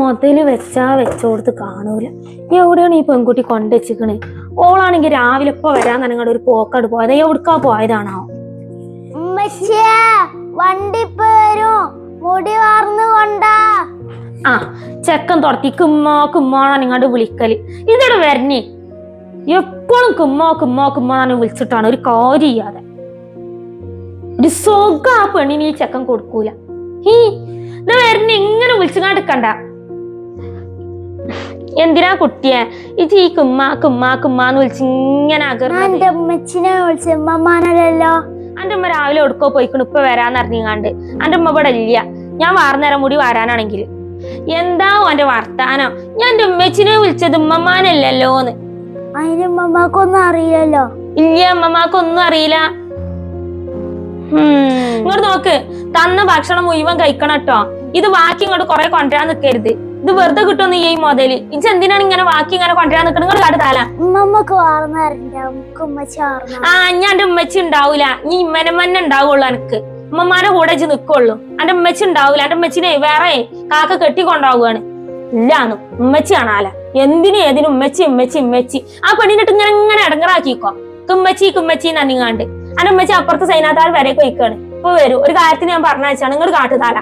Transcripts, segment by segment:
മുതൽ വെച്ചാ വെച്ചോടത്ത് കാണൂല. എവിടെയാണ് ഈ പെൺകുട്ടി കൊണ്ടുവച്ചിക്കണ് ഓളാണെങ്കിൽ രാവിലെ ഇപ്പൊ വരാൻ നിങ്ങളുടെ ഒരു പോക്കട് പോയത്. എവിടുക്കാ പോയതാണോ? വണ്ടി മുടി വാർന്നു കൊണ്ടാ. ആ ചെക്കൻ തുടത്തി കുമ്മോ കുമ്മോണ നിങ്ങടെ വിളിക്കൽ. ഇതിടെ വരണേ? എപ്പോഴും കുമ്മോ കുമ്മോ കുമ്മോണ വിളിച്ചിട്ടാണ്. ഒരു കാര്യം ചെയ്യാതെ ഒരു സുഖം ആ പെണ്ണിന് ഈ ചെക്കൻ കൊടുക്കൂല. ഹീ ഇത് വരണേ. ഇങ്ങനെ വിളിച്ചുകാണ്ടിക്കണ്ട എന്തിനാ കുട്ടിയെ? ഇത് ഈ കുമ്മ കുമ്മ കുമ്മാന്ന് വിളിച്ച് ഇങ്ങനെ എന്റെ ഉമ്മമാനല്ലോ അന്റെ ഉമ്മ രാവിലെ ഒടുക്കോ പോയിക്കണു ഇപ്പൊ വരാന്ന് അറിഞ്ഞാണ്ട് അന്റെ ഉമ്മ ഇവിടെ ഇല്ല. ഞാൻ വാർന്നേരം കൂടി വരാനാണെങ്കിൽ. എന്താ ഓന്റെ വർത്താനം? ഞാൻ എന്റെ ഉമ്മച്ചിനെ വിളിച്ചത് ഉമ്മമാനല്ലല്ലോന്ന് അതിന് ഉമ്മമാക്കൊന്നും അറിയില്ലല്ലോ. ഇല്ല ഉമ്മമാക്കൊന്നും അറിയില്ല. ഇങ്ങോട്ട് നോക്ക്. തന്ന ഭക്ഷണം മുഴുവൻ കഴിക്കണം കേട്ടോ. ഇത് ബാക്കി ഇങ്ങോട്ട് കൊറേ കൊണ്ടുവരാൻ നിൽക്കരുത് ഇത് വെറുതെ കിട്ടുമെന്ന് ഈ മുതൽ. ഇജ് എന്തിനാണ് ഇങ്ങനെ ബാക്കി ഇങ്ങനെ കൊണ്ടുവരാൻ നിൽക്കണം നിങ്ങൾ ഉമ്മമ്മക്ക് ആ ഞാൻ എന്റെ ഉമ്മച്ചി ഉണ്ടാവൂല. നീ ഇമ്മനമ്മന്നെ ഉണ്ടാവുള്ളൂ എനിക്ക് ഉമ്മമാരെ കൂടെ ഇജ് നിക്കുള്ളൂ. എന്റെ ഉമ്മച്ചി ഉണ്ടാവൂല. എന്റെ ഉമ്മച്ചിനെ വേറെ കാക്ക കെട്ടി കൊണ്ടാവുകയാണ് ഇല്ലാന്ന്. ഉമ്മച്ചി കാണാല. എന്തിനും ഏതിനും ഉമ്മച്ചി ഉമ്മച്ചി ഉമ്മച്ചി. ആ പെണ്ണിനിട്ട് ഇങ്ങനെ ഇങ്ങനെ ഇടങ്ങറാക്കിക്കോ. കുമ്മച്ചി കുമ്മച്ചി നന്നിങ്ങാണ്ട് എന്റെ ഉമ്മച്ചി അപ്പുറത്ത് സൈനാത്താൽ വരെ കൊയ്ക്കാണ് ഇപ്പൊ വരൂ. ഒരു കാര്യത്തിന് ഞാൻ പറഞ്ഞാച്ചാണ് നിങ്ങൾ കാട്ടുതാല.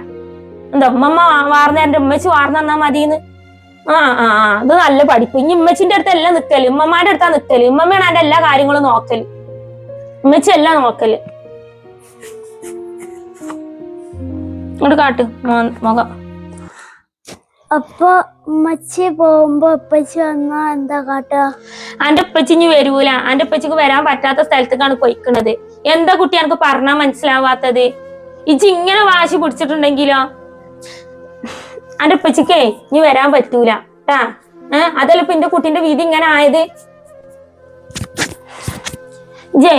എന്താ ഉമ്മമ്മ വാർന്ന എന്റെ ഉമ്മച്ചി വാർന്ന തന്നാ മതിന്ന്? ആ ആ ആ അത് നല്ല പഠിപ്പ്. ഇനി ഉമ്മച്ചിന്റെ അടുത്ത് എല്ലാം നിക്കൽ. ഉമ്മമാരുടെ അടുത്താ നിക്കൽ. ഉമ്മമ്മയാണ് എന്റെ എല്ലാ കാര്യങ്ങളും നോക്കൽ. ഉമ്മച്ചി എല്ലാം നോക്കൽ. ഇങ്ങോട്ട് കാട്ട്. മുഖം. അപ്പൊ ഉമ്മച്ചി പോകുമ്പോ ഉപ്പച്ചി വന്നാ എന്താ കാട്ടാ? അന്റെ ഉപ്പച്ചി ഇനി വരൂല. അന്റെ ഉപ്പച്ചിക്ക് വരാൻ പറ്റാത്ത സ്ഥലത്തേക്കാണ് പൊയ്ക്കണത്. എന്താ കുട്ടി എനിക്ക് പറഞ്ഞാ മനസ്സിലാവാത്തത്? ഇജ്ജ് ഇങ്ങനെ വാശി പിടിച്ചിട്ടുണ്ടെങ്കിലോ? അന്റെ ഉപ്പച്ചിക്കേ ഇനി വരാൻ പറ്റൂല ട്ടാ. ഏഹ് അതല്ല ഇപ്പൊ എന്റെ കുട്ടിന്റെ വീതി ഇങ്ങനെ ആയത്? ജേ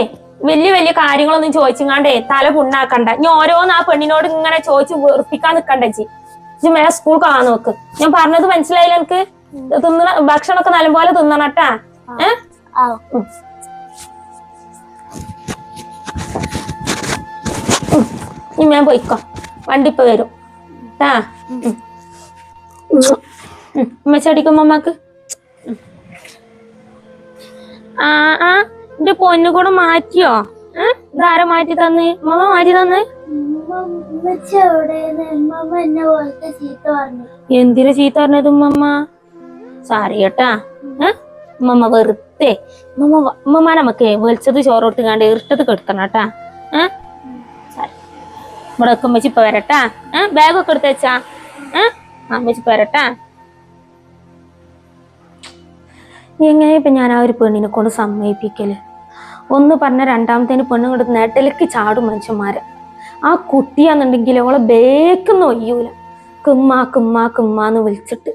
വലിയ വലിയ കാര്യങ്ങളൊന്നും ചോദിച്ചിങ്ങാണ്ടേ തല പുണ്ണാക്കണ്ട. ഇനി ഓരോന്ന് ആ പെണ്ണിനോട് ഇങ്ങനെ ചോദിച്ച് വെറുപ്പിക്കാൻ നിക്കണ്ട ജി. ജി മേലെ സ്കൂൾ കാണാൻ നോക്ക്. ഞാൻ പറഞ്ഞത് മനസ്സിലായില്ല എനിക്ക് തിന്നണ ഭക്ഷണമൊക്കെ നല്ലപോലെ തിന്നണട്ടാ ഏഹ് ഇനി ഞാൻ പോയിക്കോ. വണ്ടി ഇപ്പൊ വരും. ആ ഉമ്മച്ചടിക്കും അമ്മയ്ക്ക് ആ ആ എന്റെ പൊന്നു കൂടെ മാറ്റിയോ? ധാര മാറ്റി തന്ന്? മമ്മ മാറ്റി തന്ന്? എന്തിനാ ചീത്ത പറഞ്ഞത് ഉമ്മമ്മ? സാറി കേട്ടാ. ഉമ്മമ്മ വെറുതെ. ഉമ്മമ്മ നമുക്ക് വെളിച്ചത് ചോറ് കൊടുത്തുകാണ്ട് ഇറിട്ടത് കെടുത്തണം കേട്ടാ. ഏഹ് ഇവിടെ ഉമ്മച്ചി ഇപ്പൊ വരട്ടാ. ഏഹ് ബാഗൊക്കെ എടുത്ത് വെച്ചാ. ഏ? ഇപ്പൊ വരട്ടാ എങ്ങനെ ഇപ്പൊ ഞാൻ ആ ഒരു പെണ്ണിനെ കൊണ്ട് സമ്മതിപ്പിക്കൽ ഒന്ന് പറഞ്ഞ രണ്ടാമത്തേന് പെണ്ണും കൊടുത്ത് നെട്ടലേക്ക് ചാടും മനുഷ്യന്മാരെ. ആ കുട്ടിയാന്നുണ്ടെങ്കിൽ അവളെ ബേക്കൊന്നും ഒയ്യൂല. കുമ്മ കുമ്മ കുമ്മ എന്ന് വിളിച്ചിട്ട്.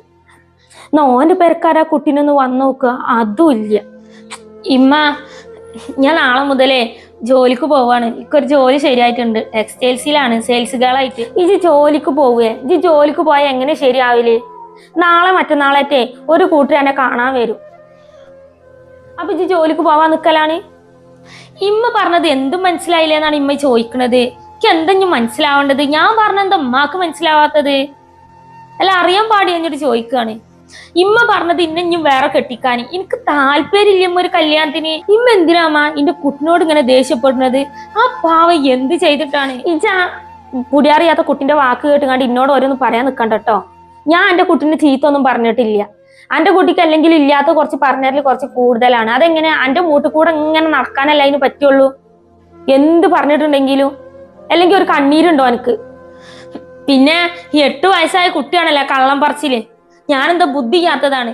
എന്നാ ഓന്റെ ആ കുട്ടീനൊന്ന് വന്നു നോക്കുക അതും ഇല്ല. ഇമ്മ ഞാൻ നാളെ മുതലേ ജോലിക്ക് പോവാണ്. ഇക്കൊരു ജോലി ശരിയായിട്ടുണ്ട്. ടെക്സ്റ്റൈൽസിലാണ് സെയിൽസ് ഗേളായിട്ട് ഇജ് ജോലിക്ക് പോവുക ഇജ് ജോലിക്ക് പോയാൽ എങ്ങനെ ശരിയാവില്ലേ നാളെ മറ്റന്നാളായിട്ടേ ഒരു കൂട്ടർ എന്നെ കാണാൻ വരും. അപ്പൊ ഇജ് ജോലിക്ക് പോവാൻ നിക്കലാണ്? ഇമ്മ പറഞ്ഞത് എന്തും മനസ്സിലായില്ല എന്നാണ് ഇമ്മ ചോദിക്കണത്. എനിക്ക് എന്തെങ്കിലും മനസ്സിലാവേണ്ടത്? ഞാൻ പറഞ്ഞെന്താ ഉമ്മാക്ക് മനസ്സിലാവാത്തത്? അല്ല അറിയാൻ പാടി എന്നിട്ട് ചോദിക്കാണ്. ഇമ്മ പറഞ്ഞത് ഇന്നും വേറെ കെട്ടിക്കാൻ. എനിക്ക് താല്പര്യമില്ല ഇമ്മ ഒരു കല്യാണത്തിന്. ഇമ്മ എന്തിനാമ്മ എന്റെ കുട്ടിനോട് ഇങ്ങനെ ദേഷ്യപ്പെടുന്നത്? ആ പാവ എന്ത് ചെയ്തിട്ടാണ്? ഇജാ പുടിയറിയാത്ത കുട്ടിന്റെ വാക്ക് കേട്ടുകൊണ്ട് ഇന്നോട് ഓരോന്ന് പറയാൻ നിൽക്കണ്ട കേട്ടോ ഞാൻ എന്റെ കുട്ടിന്റെ ചീത്ത ഒന്നും പറഞ്ഞിട്ടില്ല. എന്റെ കുട്ടിക്ക് അല്ലെങ്കിൽ ഇല്ലാത്ത കുറച്ച് പറഞ്ഞതിൽ കുറച്ച് കൂടുതലാണ്. അതെങ്ങനെ എന്റെ മൂട്ടിൽ കൂടെ ഇങ്ങനെ നടക്കാനല്ല അതിന് പറ്റുള്ളൂ? എന്ത് പറഞ്ഞിട്ടുണ്ടെങ്കിലും? അല്ലെങ്കിൽ ഒരു കണ്ണീരുണ്ടോ എനിക്ക് പിന്നെ എട്ട് വയസ്സായ കുട്ടിയാണല്ലോ കള്ളം പറച്ചിൽ? ഞാനെന്താ ബുദ്ധി ചെയ്യാത്തതാണ്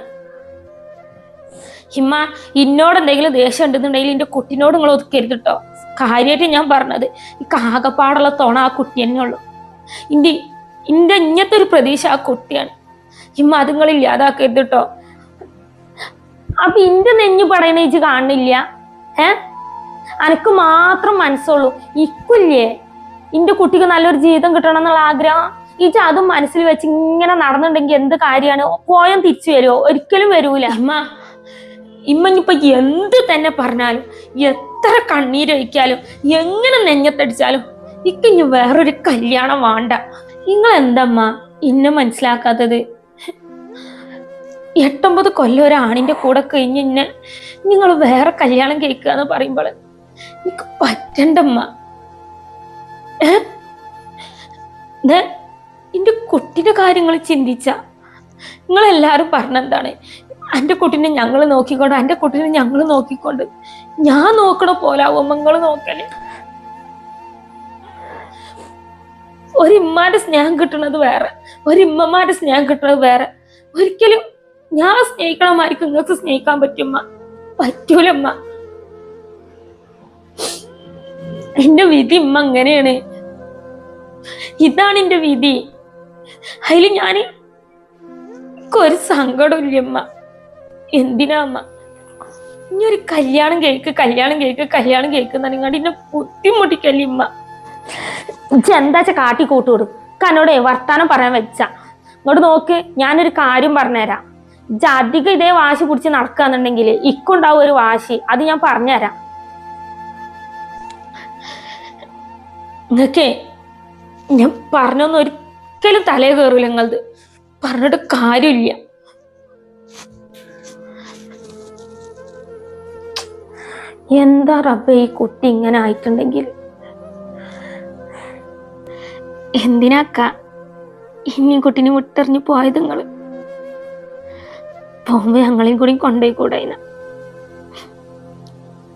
ഹിമ്മ ഇന്നോട് എന്തെങ്കിലും ദേഷ്യം ഉണ്ടെന്നുണ്ടെങ്കിൽ എന്റെ കുട്ടിനോട് നിങ്ങൾ ഒതുക്കരുത് കേട്ടോ കാര്യമായിട്ട് ഞാൻ പറഞ്ഞത് ഈ കാകപ്പാടുള്ള തോണ ആ കുട്ടി തന്നെ ഉള്ളു. ഇന്റെ ഇന്റെ ഇങ്ങനത്തെ ഒരു പ്രതീക്ഷ ആ കുട്ടിയാണ്. ഹിമ്മ അത് നിങ്ങൾ ഇല്ലാതാക്കരുത് കേട്ടോ അപ്പൊ ഇന്റെ നെഞ്ഞു പറയണ ഇജ് കാണില്ല ഏ? അനക്ക് മാത്രം മനസ്സുള്ളൂ. ഇക്കുല്ലേ? ഇന്റെ കുട്ടിക്ക് നല്ലൊരു ജീവിതം കിട്ടണം എന്നുള്ള ആഗ്രഹം ഇജ് അതും മനസ്സിൽ വെച്ച് ഇങ്ങനെ നടന്നിട്ടുണ്ടെങ്കിൽ എന്ത് കാര്യമാണ് പോയം തിരിച്ചു വരുമോ ഒരിക്കലും വരൂല. അമ്മ ഇമ്മ ഇനിയിപ്പൊ എന്ത് തന്നെ പറഞ്ഞാലും എത്ര കണ്ണീരൊഴിക്കാലും എങ്ങനെ നെഞ്ഞത്തടിച്ചാലും ഇക്കിഞ്ഞു വേറൊരു കല്യാണം വേണ്ട. നിങ്ങൾ എന്തമ്മ ഇന്നെ മനസ്സിലാക്കാത്തത്? എട്ടൊമ്പത് കൊല്ലം ഒരു ആണിന്റെ കൂടെ കഴിഞ്ഞ് ഇന്നെ നിങ്ങൾ വേറെ കല്യാണം കേൾക്കുക എന്ന് പറയുമ്പോൾ പറ്റണ്ടമ്മ. ഏ? ദേ, കുട്ടിന്റെ കാര്യങ്ങൾ ചിന്തിച്ച. നിങ്ങളെല്ലാവരും പറഞ്ഞെന്താണ്? എന്റെ കുട്ടീനെ ഞങ്ങൾ നോക്കിക്കൊണ്ട് എന്റെ കുട്ടീനെ ഞങ്ങൾ നോക്കിക്കൊണ്ട്. ഞാൻ നോക്കണ പോലെ ആവും നിങ്ങൾ നോക്കൽ. ഒരു സ്നേഹം കിട്ടുന്നത് വേറെ ഒരു ഇമ്മമാരുടെ സ്നേഹം കിട്ടുന്നത് വേറെ. ഒരിക്കലും ഞാൻ സ്നേഹിക്കണമായിരിക്കും നിങ്ങൾക്ക് സ്നേഹിക്കാൻ പറ്റുമ്മ? പറ്റൂലമ്മ. എന്റെ വിധി ഇമ്മ അങ്ങനെയാണ്. ഇതാണ് എന്റെ വിധി. അതിൽ ഞാൻ ഒരു സങ്കടമില്ലമ്മ എന്തിനാ അമ്മ? ഇനി ഒരു കല്യാണം കേൾക്ക് കല്യാണം കേൾക്ക് കല്യാണം കേൾക്കുന്ന നിങ്ങളുടെ എന്നെ ബുദ്ധിമുട്ടിക്കല്ലേ ഇമ്മ. എന്താച്ച കാട്ടി കൂട്ടുവിടും കനോടെ വർത്താനം പറയാൻ വെച്ച. ഇങ്ങോട്ട് നോക്ക് ഞാനൊരു കാര്യം പറഞ്ഞുതരാം. അധികം ഇതേ വാശി പിടിച്ച് നടക്കുകയെന്നുണ്ടെങ്കിൽ ഇക്കുണ്ടാവും ഒരു വാശി. അത് ഞാൻ പറഞ്ഞുതരാം. നിങ്ങക്കേ ഞാൻ പറഞ്ഞൊന്നും ഒരിക്കലും തലേ കയറില്ല നിങ്ങളത് പറഞ്ഞിട്ട് കാര്യമില്ല. എന്താ റബ്ബെ ഈ കുട്ടി ഇങ്ങനെ ആയിട്ടുണ്ടെങ്കിൽ? എന്തിനാക്ക ഇനി കുട്ടീനെ വിട്ടെറിഞ്ഞു പോയത് നിങ്ങൾ പോകുമ്പോ ഞങ്ങളെയും കൂടി കൊണ്ടുപോയി കൂടായിന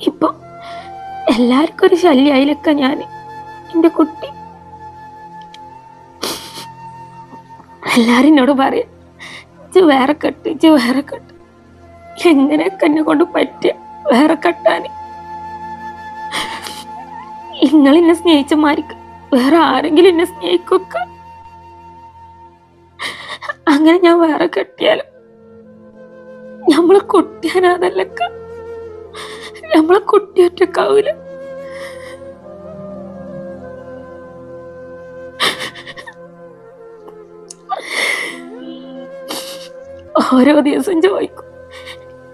ഇപ്പൊ എല്ലാവർക്കും ഒരു ശല്യായിലൊക്കെ ഞാൻ എന്റെ കുട്ടി എല്ലാരും എന്നോട് പറയാ ഇജ്ജ് വേറെ കെട്ട് ഇച്ച് വേറെ കെട്ട്. എങ്ങനെയൊക്കെ എന്നെ കൊണ്ട് പറ്റിയ വേറെ കെട്ടാന്. നിങ്ങൾ എന്നെ സ്നേഹിച്ച മാരിക്ക് വേറെ ആരെങ്കിലും എന്നെ സ്നേഹിക്കൊക്കെ. അങ്ങനെ ഞാൻ വേറെ കെട്ടിയാലും നമ്മളെ കുട്ടിയാനാതല്ലക്ക നമ്മളെ കുട്ടി ഓരോ ദിവസം ചോദിക്കും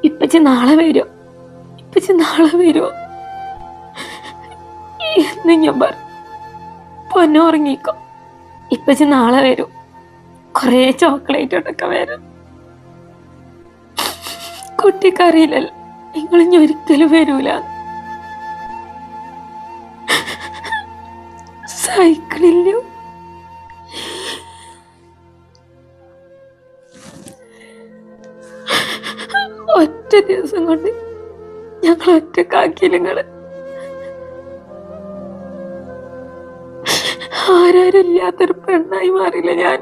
ഇപ്പച്ചി നാളെ വരുമോ ഇപ്പച്ചി നാളെ വരുമോ എന്ന് ഞാൻ പറഞ്ഞു പൊന്നെ ഉറങ്ങിക്കോ. ഇപ്പച്ചി നാളെ വരും. കുറേ ചോക്ലേറ്റ് ഒക്കെ വരും. കുട്ടിക്കറിയില്ലല്ലോ. നിങ്ങൾ ഇനി ഒരിക്കലും വരൂല. സൈക്കിളില്ലോ ഒറ്റ ദിവസം കൊണ്ട് ഞങ്ങൾ ഒറ്റ നിങ്ങൾ ആരാരും ഇല്ലാത്തൊരു പെണ്ണായി മാറിയില്ല ഞാൻ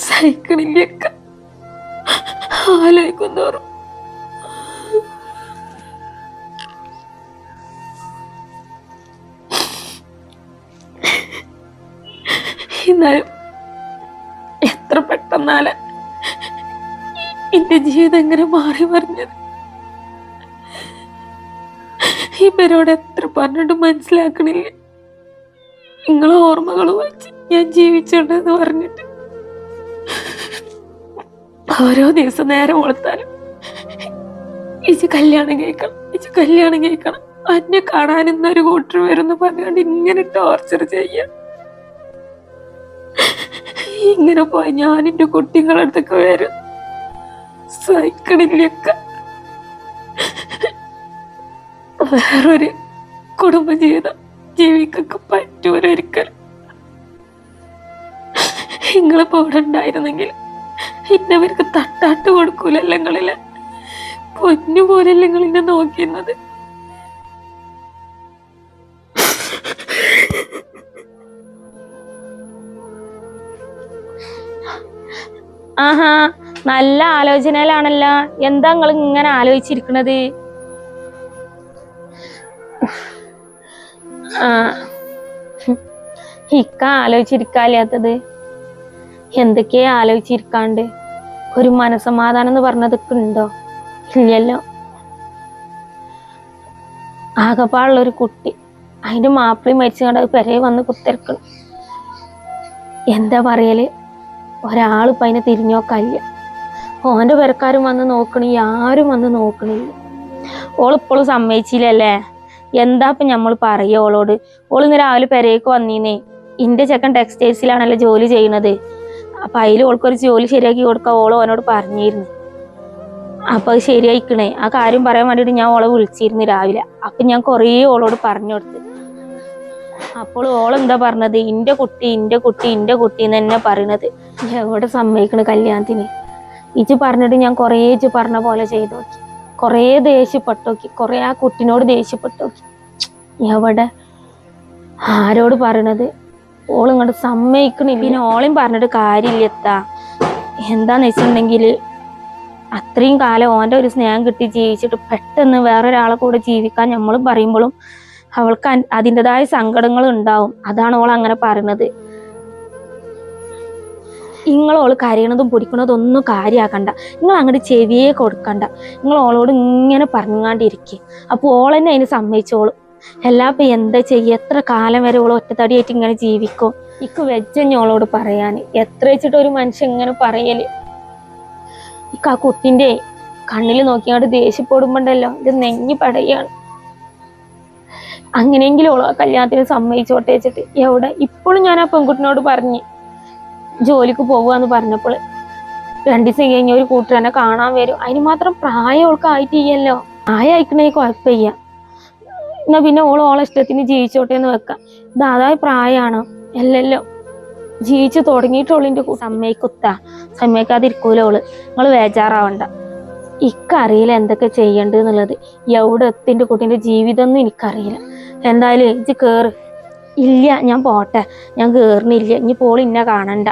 സഹിക്കണില്ലൊക്കെ. ആലോചിക്കും തോറും എന്നാലും പെട്ടെന്നാല എന്റെ ജീവിതം എങ്ങനെ മാറി പറഞ്ഞത് ഇവരോട് എത്ര പറഞ്ഞിട്ട് മനസ്സിലാക്കണില്ല? നിങ്ങളെ ഓർമ്മകൾ വെച്ച് ഞാൻ ജീവിച്ചുണ്ടെന്ന് പറഞ്ഞിട്ട്. ഓരോ ദിവസം നേരം വളർത്താനും ഇച്ച് കല്യാണം കേൾക്കണം ഇച്ച് കല്യാണം കേൾക്കണം അന്നെ കാണാൻ ഇന്നൊരു കൂട്ടർ വരുന്നു പറഞ്ഞുകൊണ്ട് ഇങ്ങനെ ടോർച്ചർ ചെയ്യാം. ഇങ്ങനെ പോയി ഞാൻ എന്റെ കുട്ടികളുടെ അടുത്തൊക്കെ വരും. സൈക്കിളിലൊക്കെ വേറൊരു കുടുംബജീവിതം ജീവിക്കൊക്കെ പറ്റൂരൊരിക്കൽ നിങ്ങളിപ്പോ ഇവിടെ ഉണ്ടായിരുന്നെങ്കിൽ ഇന്നവർക്ക് തട്ടാട്ട് കൊടുക്കൂലല്ല നിങ്ങളിൽ. പൊന്നു പോലെയല്ല നിങ്ങൾ നോക്കിയിരുന്നത്? ആഹാ നല്ല ആലോചനയിലാണല്ലോ. എന്താ നിങ്ങൾ ഇങ്ങനെ ആലോചിച്ചിരിക്കണത്? ആ ഇക്ക ആലോചിച്ചിരിക്കാല്ലാത്തത്. എന്തൊക്കെയാ ആലോചിച്ചിരിക്കാണ്ട്? ഒരു മനസമാധാനം എന്ന് പറഞ്ഞതൊക്കെ ഉണ്ടോ? ഇല്ലല്ലോ. ആകപ്പാടുള്ള ഒരു കുട്ടി. അതിന്റെ മാപ്പിളി മരിച്ചു കണ്ട് അത് പെരയെ വന്ന് കുത്തിരക്കണം. എന്താ പറയൽ? ഒരാളിപ്പം അതിനെ തിരിഞ്ഞോക്കല്ല ഓന്റെ പേരക്കാരും വന്ന് നോക്കണി ആരും വന്ന് നോക്കണില്ല. ഓളിപ്പോഴും സമ്മതിച്ചില്ലല്ലേ? എന്താ ഇപ്പം നമ്മൾ പറയുക ഓളോട്? ഓൾ ഇന്ന് രാവിലെ പെരേക്ക് വന്നീന്നേ എന്റെ ചെക്കൻ ടെക്സ്റ്റൈൽസിലാണല്ലോ ജോലി ചെയ്യണത്. അപ്പം അതിൽ ഓൾക്കൊരു ജോലി ശരിയാക്കി കൊടുക്കുക ഓൾ ഓനോട് പറഞ്ഞിരുന്നു. അപ്പം അത് ശരിയായിക്കണേ. ആ കാര്യം പറയാൻ വേണ്ടിയിട്ട് ഞാൻ ഓളെ വിളിച്ചിരുന്നു രാവിലെ. അപ്പം ഞാൻ കുറേ ഓളോട് പറഞ്ഞു കൊടുത്തു. അപ്പോൾ ഓൾ എന്താ പറഞ്ഞത്? ഇന്റെ കുട്ടി ഇന്റെ കുട്ടി ഇന്റെ കുട്ടി എന്ന് തന്നെ പറയണത് എവിടെ സമ്മതിക്കണ കല്യാണത്തിന്. ഇച്ച് പറഞ്ഞിട്ട് ഞാൻ കൊറേ ഇച്ച് പറഞ്ഞ പോലെ ചെയ്തു നോക്കി. കുറേ ദേഷ്യപ്പെട്ടു നോക്കി കുറേ ആ കുട്ടിനോട് ദേഷ്യപ്പെട്ടു നോക്കി എവിടെ ആരോട് പറയണത്? ഓൾ ഇങ്ങോട്ട് സമ്മതിക്കണില്ല പിന്നെ ഓളെയും പറഞ്ഞിട്ട് കാര്യമില്ല എത്താ. എന്താന്ന് വെച്ചിട്ടുണ്ടെങ്കിൽ അത്രയും കാലം ഓന്റെ ഒരു സ്നേഹം കിട്ടി ജീവിച്ചിട്ട് പെട്ടെന്ന് വേറൊരാളെ കൂടെ ജീവിക്കാൻ നമ്മൾ പറയുമ്പോഴും അവൾക്ക് അതിന്റെതായ സങ്കടങ്ങൾ ഉണ്ടാവും അതാണ് ഓൾ അങ്ങനെ പറയണത്. നിങ്ങളോൾ കരയണതും പൊടിക്കണതും ഒന്നും കാര്യമാക്കണ്ട നിങ്ങൾ അങ്ങോട്ട് ചെവിയെ കൊടുക്കണ്ട. നിങ്ങൾ ഓളോട് ഇങ്ങനെ പറഞ്ഞാണ്ടിരിക്കുക അപ്പോൾ ഓൾ തന്നെ അതിന് സമ്മതിച്ചോളും. എല്ലാ ഇപ്പം എന്താ ചെയ്യുക എത്ര കാലം വരെ ഓൾ ഒറ്റത്തടിയായിട്ട് ഇങ്ങനെ ജീവിക്കും? ഇക്ക് വെച്ചഞ്ഞ് ഓളോട് പറയാൻ എത്ര വെച്ചിട്ട് ഒരു മനുഷ്യൻ ഇങ്ങനെ പറയൽ? ഇക്ക് ആ കുട്ടിന്റെ കണ്ണിൽ നോക്കിയാണ്ട് ദേഷ്യപ്പെടുമ്പോണ്ടല്ലോ. ഇത് നെഞ്ഞി പടയാണ്. അങ്ങനെയെങ്കിലും ഓളോ കല്യാണത്തിന് സമ്മതിച്ചോട്ടെ വെച്ചിട്ട് എവിടെ ഇപ്പോഴും ഞാൻ ആ പെൺകുട്ടിനോട് പറഞ്ഞ് ജോലിക്ക് എന്ന് പറഞ്ഞപ്പോൾ രണ്ടു ദിവസം കഴിഞ്ഞ ഒരു കൂട്ടുകാരനെ കാണാൻ വരും. അതിന് മാത്രം പ്രായം ഓൾക്ക് ആയിട്ടില്ലല്ലോ. പ്രായം അയക്കണേ കുഴപ്പമില്ല. എന്നാ പിന്നെ ഓൾ ഓളെ ഇഷ്ടത്തിന് ജീവിച്ചോട്ടെ എന്ന് വെക്കാം. അതായ പ്രായമാണോ അല്ലല്ലോ. ജീവിച്ചു തുടങ്ങിയിട്ടുള്ളിന്റെ സമ്മതിക്കുത്ത. സമ്മതിക്കാതിരിക്കൂല ഓൾ. നിങ്ങൾ വേജാറാവണ്ട ഇക്കറിയില്ല എന്തൊക്കെ ചെയ്യേണ്ടത് എന്നുള്ളത് എവിടെ എത്തിന്റെ കുട്ടീന്റെ ജീവിതം ഒന്നും എനിക്കറിയില്ല. എന്തായാലും ഇജ്ജ് കേറ്. ഇല്ല ഞാൻ പോട്ടെ. ഞാൻ കയറുന്നില്ല ഇനി പോൾ ഇന്നെ കാണണ്ട.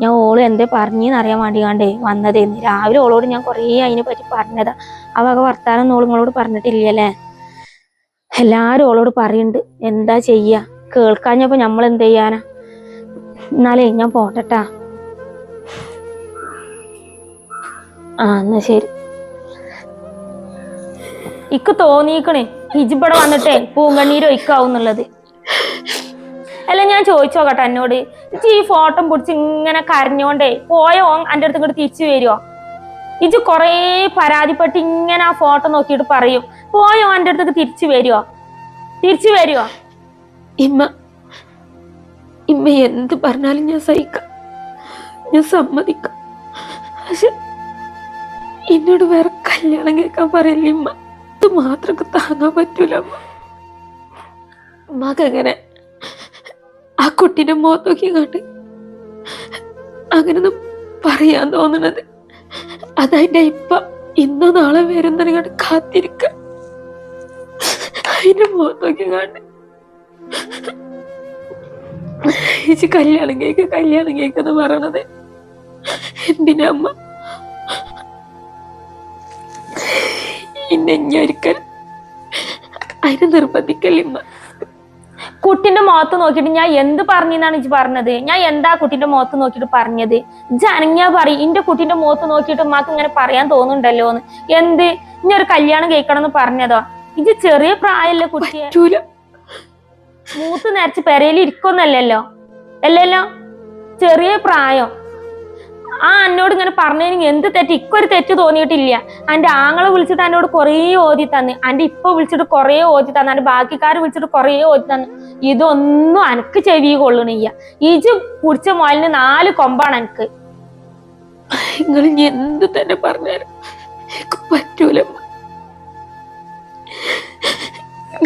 ഞാൻ ഓൾ എന്തേ പറഞ്ഞെന്നറിയാൻ വേണ്ടി കണ്ടേ വന്നതേന്ന് രാവിലെ ഓളോട് ഞാൻ കുറേ അതിനെ പറ്റി പറഞ്ഞതാ. ആ വക വർത്താനം ഓൾ പറഞ്ഞിട്ടില്ലല്ലേ? എല്ലാവരും ഓളോട് പറയുന്നുണ്ട് എന്താ ചെയ്യുക കേൾക്കാഞ്ഞപ്പോൾ നമ്മൾ എന്ത് ചെയ്യാനാ? എന്നാലേ ഞാൻ പോട്ടട്ടാ. ആ എന്നാ ശരി. ഇക്ക് തോന്നിയിക്കണേ ഹിജിബടെ വന്നിട്ടേ പൂങ്കണ്ണീര് ഒഴിക്കാവുന്നുള്ളത്. അല്ല ഞാൻ ചോദിച്ചോക്കട്ടെ എന്നോട് ഈ ഫോട്ടോ പിടിച്ച് ഇങ്ങനെ കരഞ്ഞോണ്ടേ പോയോ എന്റെ അടുത്ത് ഇങ്ങോട്ട് തിരിച്ചു വരുമോ ഇജ് കൊറേ പരാതിപ്പെട്ട് ഇങ്ങനെ ആ ഫോട്ടോ നോക്കിയിട്ട് പറയും. പോയോ എന്റെ അടുത്തേക്ക് തിരിച്ചു വരുമോ തിരിച്ചു വരുമോ ഇമ്മ ഇമ്മ എന്ത് പറഞ്ഞാലും ഞാൻ സഹിക്കാം. ഞാൻ സമ്മതിക്കാം. പക്ഷെ എന്നോട് വേറെ കല്യാണം കേൾക്കാൻ പറയില്ല ഇമ്മ? ഇത് മാത്രമൊക്കെ താങ്ങാൻ പറ്റൂല. മകങ്ങനെ ആ കുട്ടീന്റെ മുഖത്ത് നോക്കി കണ്ട് അങ്ങനൊന്നും പറയാൻ തോന്നണത്. അതതിന്റെ ഇപ്പ ഇന്നോ നാളെ വരും കണ്ട് കാത്തിരിക്ക. അതിന്റെ മുഖത്ത് നോക്കി കണ്ട് ചേച്ചി കല്യാണം കേക്ക് കല്യാണം കേക്കെന്ന് പറയണത്. എന്തിനാ എന്നെ ഇനി ഒരിക്കൽ അതിന് നിർബന്ധിക്കല്ലിമ്മ കുട്ടിന്റെ മുഖത്ത് നോക്കിട്ട് ഞാൻ എന്ത് പറഞ്ഞെന്നാണ് ഇജ്ജ് പറഞ്ഞത്? ഞാൻ എന്താ കുട്ടിന്റെ മുഖത്ത് നോക്കിട്ട് പറഞ്ഞത്? ഇജ്ജ് അനങ്ങിയാ പറയും. ഇന്റെ കുട്ടിന്റെ മുഖത്ത് നോക്കിയിട്ട് ഉമ്മാക്ക് ഇങ്ങനെ പറയാൻ തോന്നുന്നുണ്ടല്ലോ എന്ന് എന്ത്? ഇനി ഒരു കല്യാണം കഴിക്കണം എന്ന് പറഞ്ഞതോ? ഇജ്ജ് ചെറിയ പ്രായമല്ലേ കുട്ടിയെ? മൂത്ത് നേരച്ച് പെരയിൽ ഇരിക്കൊന്നല്ലല്ലോ? അല്ലല്ലോ? ചെറിയ പ്രായം. ആ എന്നോട് ഇങ്ങനെ പറഞ്ഞതിന് എന്ത് തെറ്റ്? ഇക്കൊരു തെറ്റ് തോന്നിയിട്ടില്ല. അന്റെ ആങ്ങളെ വിളിച്ചിട്ട് എന്നോട് കുറേ ഓതി തന്ന്. അന്റെ ഇപ്പൊ വിളിച്ചിട്ട് കുറേ ഓതി തന്ന്. അന്റെ ബാക്കിക്കാർ വിളിച്ചിട്ട് കുറേ ഓതി തന്ന്. ഇതൊന്നും അനക്ക് ചെവി കൊള്ളണില്ല. ഇജ് കുടിച്ച മോലിന് നാല് കൊമ്പാണ് എനിക്ക് നിങ്ങൾ ഇനി എന്ത് തന്നെ എനിക്ക് പറ്റൂല.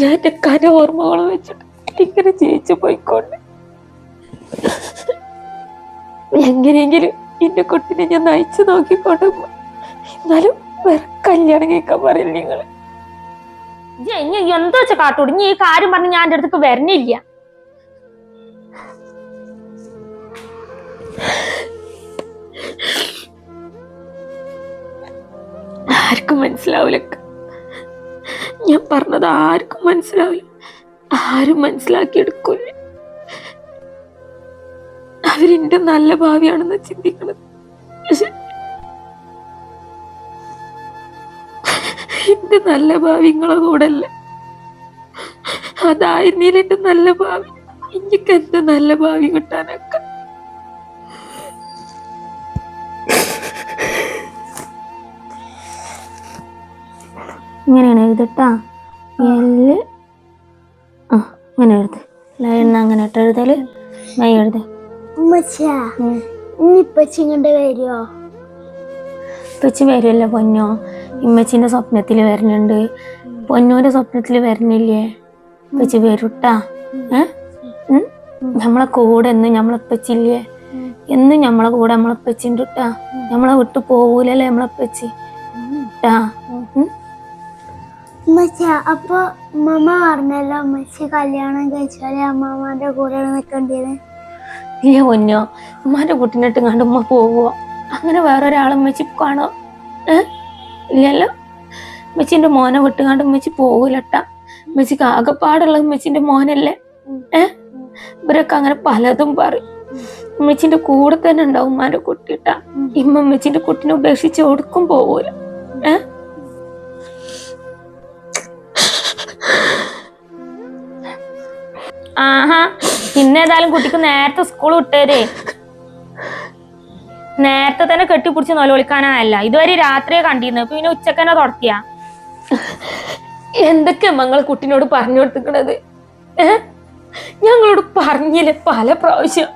ഞാൻ എന്റെ കര ഓർമ്മകൾ വെച്ചിട്ട് ഇങ്ങനെ ജീവിച്ചു പോയിക്കൊണ്ട്. എങ്ങനെയെങ്കിലും എന്റെ കുട്ടിനെ ഞാൻ നയിച്ചു നോക്കിക്കൊണ്ട്. എന്നാലും വേറെ കല്യാണം കേൾക്കാൻ പറയില്ല നിങ്ങൾ. ഇനി എന്താ വെച്ചാ കാട്ടൂടി? ഇനി ഈ കാര്യം പറഞ്ഞ് ഞാൻ എന്റെ അടുത്തേക്ക് വരണില്ല. ആർക്കും മനസ്സിലാവില്ല ഞാൻ പറഞ്ഞത് ആർക്കും മനസ്സിലാവില്ല. ആരും മനസ്സിലാക്കി മനസ്സിലാക്കിയെടുക്കില്ല അവരെന്റെ നല്ല ഭാവിയാണെന്ന് ചിന്തിക്കണത്. എന്റെ നല്ല ഭാവി നിങ്ങളെ കൂടെ അല്ല അതായിരുന്നില്ല എന്റെ നല്ല ഭാവി. എനിക്ക് എന്ത് നല്ല ഭാവി കിട്ടാനൊക്കെ. ഇങ്ങനെയാണ് എഴുതട്ടാ? എല്ല് ആ ഇങ്ങനെ എഴുത്. ലൈന അങ്ങനെ ഇട്ട് എഴുതൽ. മൈ എഴുത. ഉമ്മച്ചാ ഇനിപ്പച്ചി ഇങ്ങോട്ട് വരുമോ ഇപ്പച്ചി വരുമല്ലോ പൊന്നോ? ഇമ്മച്ചിന്റെ സ്വപ്നത്തിൽ വരുന്നുണ്ട്. പൊന്നൂന്റെ സ്വപ്നത്തിൽ വരുന്നില്ലേ? ഇപ്പച്ചി വരൂട്ടാ? ഏ? നമ്മളെ കൂടെ എന്ന് നമ്മളെ ഇപ്പച്ചില്ലേ? എന്നും നമ്മളെ കൂടെ നമ്മളെ ഇട്ടാ നമ്മളെ വിട്ടു പോവൂലല്ലേ നമ്മളെ ഇപ്പച്ചി? ട്ടാ. ഉം? ഉമ്മച്ച അപ്പൊ ഉമ്മമ്മ പറഞ്ഞല്ലോ ഉമ്മച്ചി കല്യാണം കഴിച്ചാലേ അമ്മാമാന്റെ കൂടെ നിൽക്കേണ്ടത് ഇല്ല പൊന്നോ ഉമ്മാന്റെ കുട്ടീനിട്ട് കണ്ട് ഉമ്മ പോവോ അങ്ങനെ വേറൊരാളും വെച്ച് കാണോ ഏ? ഇല്ലല്ലോ. മെച്ചിന്റെ മോനെ വിട്ടുകാണ്ട് ഉമ്മച്ചി പോകൂലട്ട മെച്ചിക്ക് ആകെപ്പാടുള്ളത് മെച്ചിന്റെ മോനല്ലേ? ഏ? ഇവരൊക്കെ അങ്ങനെ പലതും പറയും. ഉമ്മച്ചിന്റെ കൂടെ തന്നെ ഉണ്ടാവും ഉമ്മാന്റെ കുട്ടിട്ട. ഇമ്മ ഉമ്മച്ചിന്റെ കുട്ടിനെ ഉപേക്ഷിച്ച് ഒടുക്കും പോവൂല. ഏ? ആഹാ. ഇന്നേതായാലും കുട്ടിക്ക് നേരത്തെ സ്കൂൾ വിട്ടേരേ. നേരത്തെ തന്നെ കെട്ടിപ്പിടിച്ച് നൊലവിളിക്കാനല്ല ഇതുവരെ രാത്രിയെ കണ്ടിരുന്നു പിന്നെ ഉച്ചക്കന്നെ തുടത്തിയ എന്തൊക്കെ മങ്ങൾ കുട്ടിനോട് പറഞ്ഞു കൊടുത്തിക്കണത്? ഞങ്ങളോട് പറഞ്ഞില്ലേ പല പ്രാവശ്യം?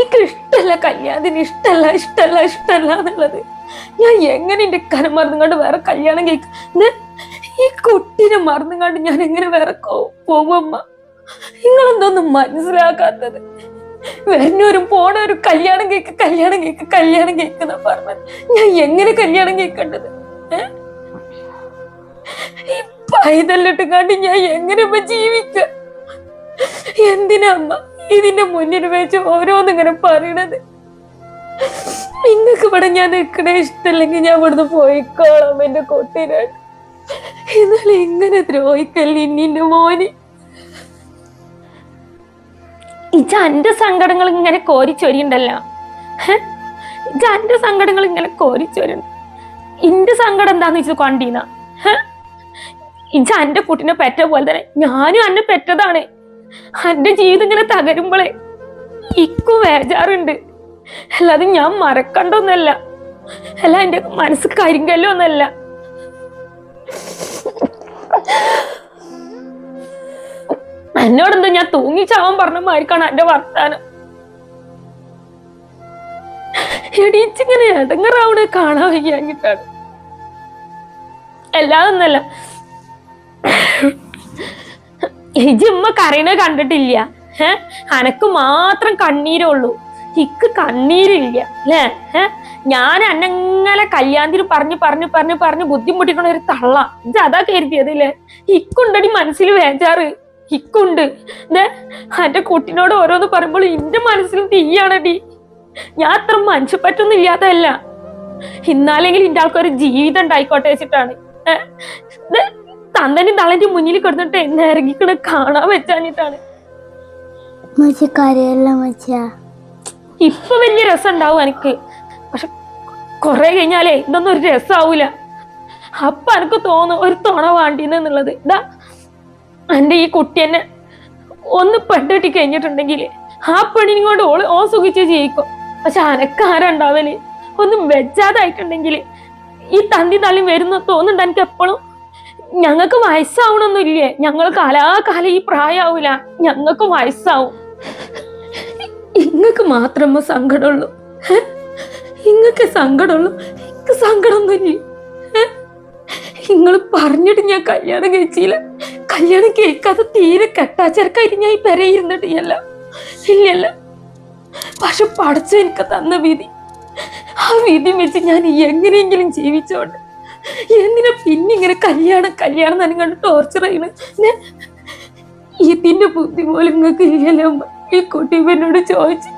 എനിക്ക് ഇഷ്ടല്ല കല്യാണത്തിന്. ഇഷ്ടല്ല ഇഷ്ടല്ല ഇഷ്ടല്ല എന്നുള്ളത്. ഞാൻ എങ്ങനെ എന്റെ കരം മറന്നുകൊണ്ട് വേറെ കല്യാണം കഴിക്കും? ഈ കുട്ടീനെ മറന്നുകൊണ്ട് ഞാൻ എങ്ങനെ വേറെ പോകും പോകുമ്മ നിങ്ങളെന്തോന്നും മനസ്സിലാക്കാത്തത്? വരുന്നവരും പോണവരും കല്യാണം കേക്ക് കല്യാണം കേക്ക് കല്യാണം കേക്കുന്ന പറഞ്ഞത്. ഞാൻ എങ്ങനെ കല്യാണം കേൾക്കേണ്ടത് ഏ? ഈ പൈതല്ലിട്ട് കണ്ട് ഞാൻ എങ്ങനെ ഇപ്പൊ ജീവിക്ക? എന്തിനാ അമ്മ ഇതിന്റെ മുന്നിൽ വെച്ച് ഓരോന്നിങ്ങനെ പറയണത്? നിങ്ങൾക്ക് ഇവിടെ ഞാൻ നിൽക്കണേ ഇഷ്ടല്ലെങ്കിൽ ഞാൻ ഇവിടുന്ന് പോയിക്കോളാം എന്റെ കൊട്ടിനായിട്ട് എന്നാൽ എങ്ങനെ ദ്രോഹിക്കല്ലേ ഇന്നിന്റെ മോന്? ഇജ എന്റെ സങ്കടങ്ങൾ ഇങ്ങനെ കോരിച്ചൊരിയുണ്ടല്ലോ? ഇജ എന്റെ സങ്കടങ്ങൾ ഇങ്ങനെ കോരിച്ചൊരുണ്ട് ഇന്റെ സങ്കടം എന്താന്ന് വെച്ചത് കണ്ടീന ഇജ എന്റെ കുട്ടിനെ പെറ്റ പോലെ തന്നെ ഞാനും അന്നെ പെറ്റതാണ്. എന്റെ ജീവിതം ഇങ്ങനെ തകരുമ്പോളേ ഇക്കു വേജാറുണ്ട്. അല്ലാതെ ഞാൻ മറക്കണ്ടൊന്നല്ല. അല്ല എന്റെ മനസ്സ് കരിങ്കല്ലൊന്നല്ല എന്നോടെന്താ ഞാൻ തൂങ്ങിച്ചാവാൻ പറഞ്ഞ മാതിരിക്കാണ് എന്റെ വർത്താനം? എടീച്ചിങ്ങനെ കാണാൻ വയ്യാഞ്ഞിട്ടാണ്. എല്ലാതൊന്നല്ല ഇജിമ്മ കരയണ കണ്ടിട്ടില്ല. ഏ അനക്ക് മാത്രം കണ്ണീരുള്ളൂ ഇക്ക് കണ്ണീരില്ല അല്ലേ? ഏ ഞാൻ അന്നങ്ങനെ കല്യാണത്തിന് പറഞ്ഞു പറഞ്ഞു പറഞ്ഞു പറഞ്ഞു ബുദ്ധിമുട്ടിക്കണ ഒരു തള്ള. ഇത് അതാ കരുതിയത് അല്ലേ? ഇക്കുണ്ടടി മനസ്സിൽ വേജാറ്. ഇക്കുണ്ട്. എന്റെ കുട്ടിനോട് ഓരോന്ന് പറയുമ്പോൾ എന്റെ മനസ്സിൽ തീയാണടി. ഞാൻ അത്ര മനുഷ്യപ്പറ്റൊന്നും ഇല്ലാത്തതല്ല ഇന്നാലെങ്കിൽ എന്റെ ആൾക്കൊരു ജീവിതം ഉണ്ടായിക്കോട്ടെ വെച്ചിട്ടാണ്. തന്നെ തളന്റെ മുന്നിൽ കിടന്നിട്ട് എന്നെ ഇറങ്ങിക്കണ കാണാൻ വെച്ചാഞ്ഞിട്ടാണ്. ഇപ്പൊ വലിയ രസം ഉണ്ടാവും എനിക്ക് പക്ഷെ കൊറേ കഴിഞ്ഞാലേ ഇതൊന്നും ഒരു രസാവൂല. അപ്പൊ എനിക്ക് തോന്നും ഒരു തുണ വേണ്ടിന്നുള്ളത് ഇതാ എന്റെ ഈ കുട്ടി എന്നെ ഒന്ന് പെട്ടിട്ട് കഴിഞ്ഞിട്ടുണ്ടെങ്കിൽ ആ പെണ്ണിനെ കൊണ്ട് ഓൾ ഓ സുഖിച്ച് ജീവിക്കും. പക്ഷെ അനക്ക് ആരുണ്ടാവൽ? ഒന്നും വെച്ചാതായിട്ടുണ്ടെങ്കിൽ ഈ തന്തി തള്ളി വരുന്ന തോന്നുന്നുണ്ട് എനിക്ക് എപ്പോഴും ഞങ്ങൾക്ക് വയസ്സാവണമെന്നില്ലേ ഞങ്ങൾ കാലാകാലം ഈ പ്രായമാവില്ല ഞങ്ങൾക്ക് വയസ്സാവും. ഇങ്ങക്ക് മാത്രമേ സങ്കടമുള്ളൂ. ഇങ്ങക്ക് സങ്കടമുള്ളൂ. എനിക്ക് സങ്കടമൊന്നുമില്ല? നിങ്ങൾ പറഞ്ഞിട്ട് ഞാൻ കല്യാണം കഴിച്ചില്ല. കല്യാണം കേൾക്കാതെ തീരെ കെട്ടാ ഞാൻ ഈ ഇല്ലല്ല പക്ഷെ പടച്ച എനിക്ക് തന്ന വിധി. ആ വിധി വെച്ച് ഞാൻ എങ്ങനെയെങ്കിലും ജീവിച്ചോണ്ട് എന്തിനാ പിന്നെ ഇങ്ങനെ കല്യാണം കല്യാണം തന്നെ കണ്ട് ടോർച്ചർ ചെയ്യണ? ഇതിന്റെ ബുദ്ധി പോലും നിങ്ങൾക്ക് ഇല്ലല്ലോ. ഈ കുട്ടി എന്നോട് ചോദിച്ചു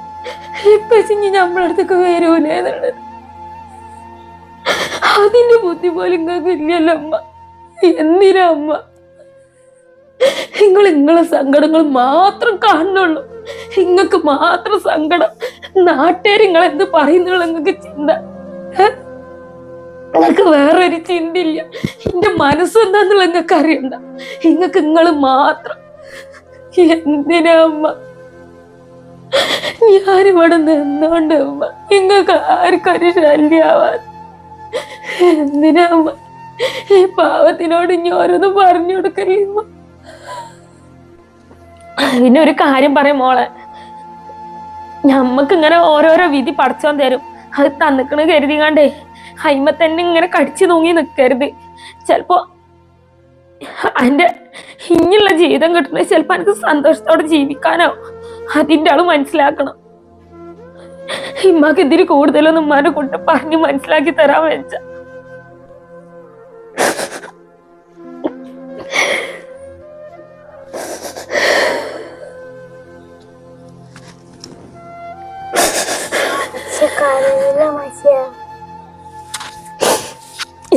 ഇപ്പൊ ഇനി നമ്മളടുത്തൊക്കെ വരൂലേ അതിന്റെ ബുദ്ധി പോലും നിങ്ങൾക്ക് ഇല്ലല്ലോ അമ്മ. എന്തിനാ അമ്മ? നിങ്ങൾ നിങ്ങളെ സങ്കടങ്ങൾ മാത്രം കാണുന്നുള്ളൂ. നിങ്ങൾക്ക് മാത്രം സങ്കടം. നാട്ടുകാർ നിങ്ങൾ എന്ത് പറയുന്നുള്ള നിങ്ങൾക്ക് ചിന്ത. നിങ്ങൾക്ക് നിങ്ങൾക്ക് വേറൊരു ചിന്തയില്ല. എന്റെ മനസ്സെന്താന്നുള്ള നിങ്ങൾക്ക് അറിയണ്ട. നിങ്ങൾക്ക് നിങ്ങൾ മാത്രം. എന്തിനാ അമ്മ? ഞാനിവിടെ നിന്നോണ്ട് അമ്മ. നിങ്ങൾക്ക് ആർക്കൊരു ഒരു ശല്യാവാൻ? എന്തിനാ അമ്മ? ഈ പാവത്തിനോട് ഇനി ഓരോന്ന് പറഞ്ഞു കൊടുക്കല്ലേ അമ്മ? പിന്നെ ഒരു കാര്യം പറയും മോളെ. ഞമ്മക്ക് ഇങ്ങനെ ഓരോരോ വിധി പഠിച്ചോൻ തരും. അത് തന്നിക്കണ് കരുതികാണ്ടേ ഹൈമ തന്നെ ഇങ്ങനെ കടിച്ചു തൂങ്ങി നിൽക്കരുത് ചിലപ്പോ അതിന്റെ ഇങ്ങനെയുള്ള ജീവിതം കിട്ടുന്നത് ചിലപ്പോ എനിക്ക് സന്തോഷത്തോടെ ജീവിക്കാനോ അതിന്റെ ആൾ മനസ്സിലാക്കണം. ഇമ്മക്ക് ഇതിന് കൂടുതലൊന്നും ഉമ്മാനെ കൊണ്ട് പറഞ്ഞ് മനസ്സിലാക്കി തരാൻ വെച്ച.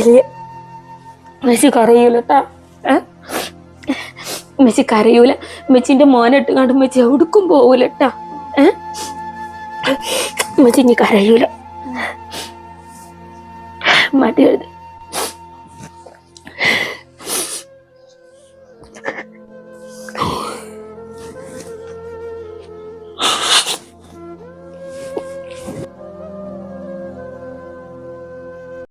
ഇല്ല മെസ്സി കരയൂല കേട്ടാ മെസ്സി കരയൂല. മെച്ചിന്റെ മോനിട്ട് കണ്ട് മെച്ചി എവിടേക്കും പോവൂല കേട്ടാ മെച്ചി ഇനി കരയൂല. മതി എഴുതി